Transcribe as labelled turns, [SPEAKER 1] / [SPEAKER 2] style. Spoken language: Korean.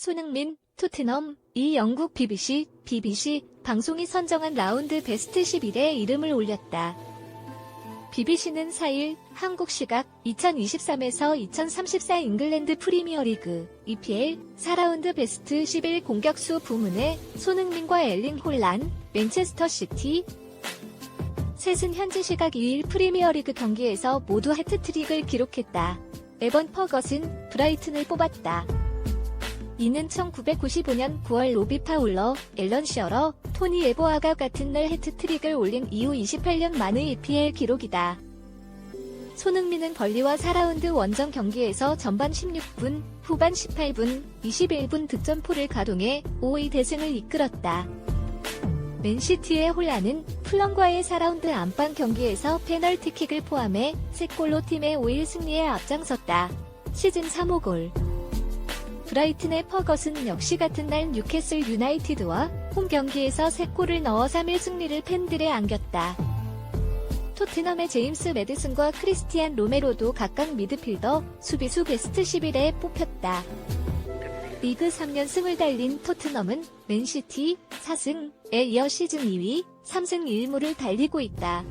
[SPEAKER 1] 손흥민, 토트넘, 이 영국 BBC, BBC 방송이 선정한 라운드 베스트 11에 이름을 올렸다. BBC는 4일 한국 시각 2023에서 2034 잉글랜드 프리미어리그 EPL 4라운드 베스트 11 공격수 부문에 손흥민과 엘링 홀란, 맨체스터 시티, 셋은 현지 시각 2일 프리미어리그 경기에서 모두 해트트릭을 기록했다. 에번 퍼것은 브라이튼을 뽑았다. 이는 1995년 9월 로비 파울러, 앨런 시어러, 토니 에보아가 같은 날 해트트릭을 올린 이후 28년 만의 EPL 기록이다. 손흥민은 벌리와 4라운드 원정 경기에서 전반 16분, 후반 18분, 21분 득점포를 가동해 5위 대승을 이끌었다. 맨시티의 홀라는 플럼과의 4라운드 안방 경기에서 페널티킥을 포함해 3골로 팀의 5일 승리에 앞장섰다. 시즌 3호 골. 브라이튼의 퍼것은 역시 같은 날 뉴캐슬 유나이티드와 홈 경기에서 3골을 넣어 3일 승리를 팬들에 안겼다. 토트넘의 제임스 매드슨과 크리스티안 로메로도 각각 미드필더, 수비수 베스트 11에 뽑혔다. 리그 3연승을 달린 토트넘은 맨시티 4승에 이어 시즌 2위, 3승 1무를 달리고 있다.